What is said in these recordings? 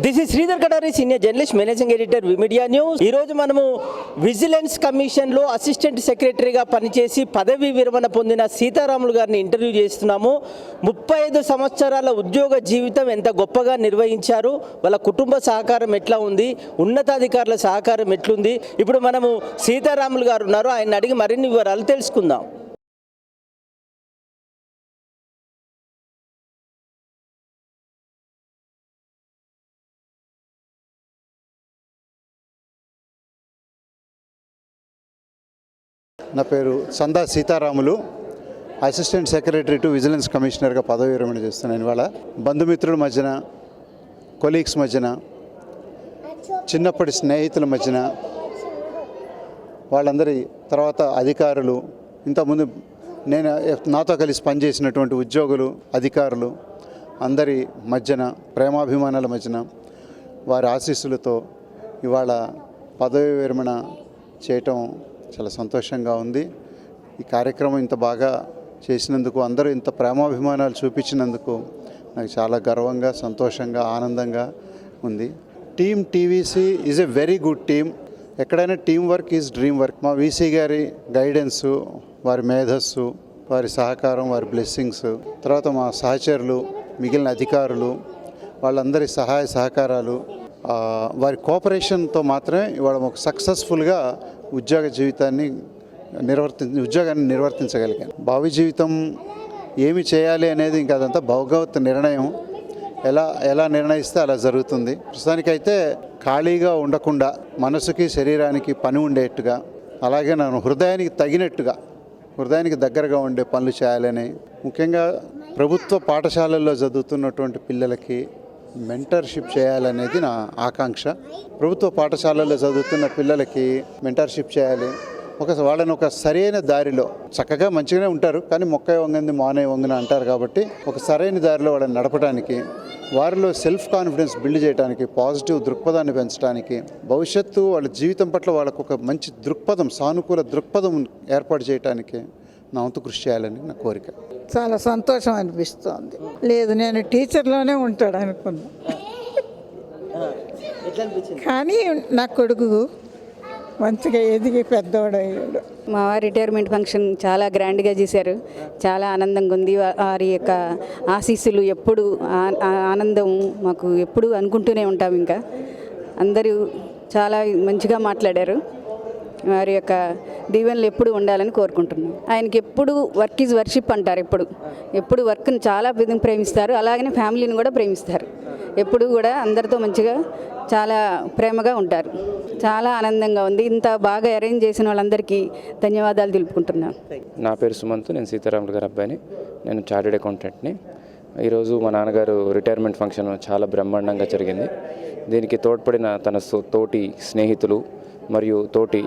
This is Sridhar Katari senior journalist managing editor విమిడియా news ఈ రోజు మనము విజిలెన్స్ కమిషన్లో అసిస్టెంట్ సెక్రటరీగా పనిచేసి పదవి విరమణ పొందిన సీతారాములు గారిని ఇంటర్వ్యూ చేస్తున్నాము. ముప్పై ఐదు సంవత్సరాల ఉద్యోగ జీవితం ఎంత గొప్పగా నిర్వహించారు? వాళ్ళ కుటుంబ సహకారం ఎట్లా ఉంది? ఉన్నతాధికారుల సహకారం ఎట్లుంది? ఇప్పుడు మనము సీతారాములు గారు ఉన్నారు. ఆయన అడిగి మరిన్ని వివరాలు తెలుసుకుందాం. నా పేరు Sanda Sitaramulu assistant secretary to vigilance కమిషనర్గా పదవి విరమణ చేస్తున్నాను. ఇవాళ బంధుమిత్రుల మధ్యన కొలీగ్స్ మధ్యన చిన్నప్పటి స్నేహితుల మధ్యన వాళ్ళందరి తర్వాత అధికారులు ఇంతకుముందు నేను నాతో కలిసి పనిచేసినటువంటి ఉద్యోగులు అధికారులు అందరి మధ్యన ప్రేమాభిమానాల మధ్యన వారి ఆశీస్సులతో ఇవాళ పదవి విరమణ చేయటం చాలా సంతోషంగా ఉంది. ఈ కార్యక్రమం ఇంత బాగా చేసినందుకు అందరూ ఇంత ప్రేమాభిమానాలు చూపించినందుకు నాకు చాలా గర్వంగా సంతోషంగా ఆనందంగా ఉంది. Team TVC is a very good team ఎక్కడైనా team work is dream work మా వీసీ గారి గైడెన్సు వారి మేధస్సు వారి సహకారం వారి బ్లెస్సింగ్స్ తర్వాత మా సహచరులు మిగిలిన అధికారులు వాళ్ళందరి సహాయ సహకారాలు వారి కోఆపరేషన్తో మాత్రమే ఇవాళ ఒక సక్సెస్ఫుల్గా ఉద్యోగ జీవితాన్ని నిర్వర్తి ఉద్యోగాన్ని నిర్వర్తించగలిగాను భావి జీవితం ఏమి చేయాలి అనేది ఇంకా అదంతా భౌగవత్ నిర్ణయం. ఎలా ఎలా నిర్ణయిస్తే అలా జరుగుతుంది. ప్రస్తుతానికైతే ఖాళీగా ఉండకుండా మనసుకి శరీరానికి పని ఉండేట్టుగా అలాగే నన్ను హృదయానికి తగినట్టుగా హృదయానికి దగ్గరగా ఉండే పనులు చేయాలని ముఖ్యంగా ప్రభుత్వ పాఠశాలల్లో చదువుతున్నటువంటి పిల్లలకి మెంటర్షిప్ చేయాలనేది నా ఆకాంక్ష. ప్రభుత్వ పాఠశాలల్లో చదువుతున్న పిల్లలకి మెంటర్షిప్ చేయాలి. ఒక వాళ్ళని ఒక సరైన దారిలో చక్కగా మంచిగానే ఉంటారు కానీ మొక్క వంగింది మానే వంగిన అంటారు కాబట్టి ఒక సరైన దారిలో వాళ్ళని నడపడానికి వారిలో సెల్ఫ్ కాన్ఫిడెన్స్ బిల్డ్ చేయడానికి పాజిటివ్ దృక్పథాన్ని పెంచడానికి భవిష్యత్తు వాళ్ళ జీవితం పట్ల వాళ్ళకు ఒక మంచి దృక్పథం సానుకూల దృక్పథం ఏర్పాటు చేయడానికి నా వంతు కృషి చేయాలని నా కోరిక. చాలా సంతోషం అనిపిస్తోంది. లేదు నేను టీచర్లోనే ఉంటాడు అనుకున్నా. కానీ నా కొడుకు మంచిగా ఎదిగి పెద్దోడయ్యాడు. మా వారి రిటైర్మెంట్ ఫంక్షన్ చాలా గ్రాండ్గా చేశారు. చాలా ఆనందంగా ఉంది. వారి యొక్క ఆశీస్సులు ఎప్పుడు ఆనందం మాకు ఎప్పుడు అనుకుంటూనే ఉంటాం ఇంకా. అందరూ చాలా మంచిగా మాట్లాడారు. వారి యొక్క దీవెనలు ఎప్పుడు ఉండాలని కోరుకుంటున్నాం. ఆయనకి ఎప్పుడు వర్క్ ఈజ్ వర్షిప్ అంటారు ఎప్పుడు. ఎప్పుడు వర్క్ని చాలా విధంగా ప్రేమిస్తారు. అలాగనే ఫ్యామిలీని కూడా ప్రేమిస్తారు. ఎప్పుడు కూడా అందరితో మంచిగా చాలా ప్రేమగా ఉంటారు. చాలా ఆనందంగా ఉంది. ఇంత బాగా అరేంజ్ చేసిన వాళ్ళందరికీ ధన్యవాదాలు తెలుపుకుంటున్నాను నా పేరు సుమంత్. నేను సీతారాములు గారి అబ్బాయిని. నేను చార్టెడ్ అకౌంటెంట్ని. ఈరోజు మా నాన్నగారు రిటైర్మెంట్ ఫంక్షన్ చాలా బ్రహ్మాండంగా జరిగింది. దీనికి తోడ్పడిన తన తోటి స్నేహితులు మరియు తోటి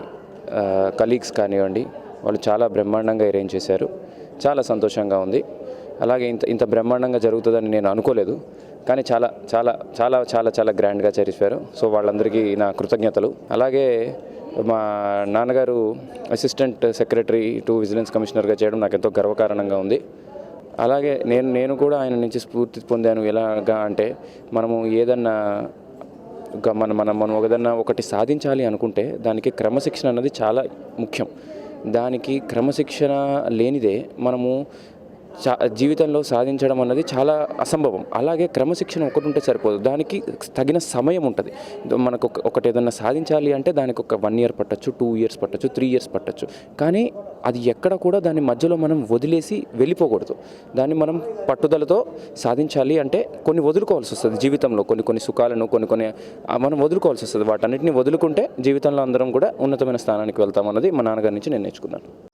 కలీగ్స్ కానివ్వండి వాళ్ళు చాలా బ్రహ్మాండంగా అరేంజ్ చేశారు. చాలా సంతోషంగా ఉంది. అలాగే ఇంత ఇంత బ్రహ్మాండంగా జరుగుతుందని నేను అనుకోలేదు. కానీ చాలా చాలా చాలా చాలా చాలా గ్రాండ్గా చేశారు సో వాళ్ళందరికీ నా కృతజ్ఞతలు. అలాగే మా నాన్నగారు అసిస్టెంట్ సెక్రటరీ టు విజిలెన్స్ కమిషనర్గా చేయడం నాకు ఎంతో గర్వకారణంగా ఉంది. అలాగే నేను నేను కూడా ఆయన నుంచి స్ఫూర్తి పొందాను. ఎలాగా అంటే మనము ఏదన్నా మన మనం మనం ఒకదన్నా ఒకటి సాధించాలి అనుకుంటే దానికి క్రమశిక్షణ అన్నది చాలా ముఖ్యం. దానికి క్రమశిక్షణ లేనిదే మనము జీవితంలో సాధించడం అన్నది చాలా అసంభవం. అలాగే క్రమశిక్షణ ఒకటి ఉంటే సరిపోదు. దానికి తగిన సమయం ఉంటుంది. మనకు ఒక- ఒకటి ఏదన్నా సాధించాలి అంటే దానికి ఒక వన్ ఇయర్ పట్టచ్చు టూ ఇయర్స్ పట్టచ్చు త్రీ ఇయర్స్ పట్టచ్చు. కానీ అది ఎక్కడ కూడా దాని మధ్యలో మనం వదిలేసి వెళ్ళిపోకూడదు. దాన్ని మనం పట్టుదలతో సాధించాలి అంటే కొన్ని వదులుకోవాల్సి వస్తుంది జీవితంలో. కొన్ని కొన్ని సుఖాలను కొన్ని కొన్ని మనం వదులుకోవాల్సి వస్తుంది. వాటన్నిటిని వదులుకుంటే జీవితంలో అందరం కూడా ఉన్నతమైన స్థానానికి వెళ్తామన్నది మా నాన్నగారి నుంచి నేను నేర్చుకున్నాను.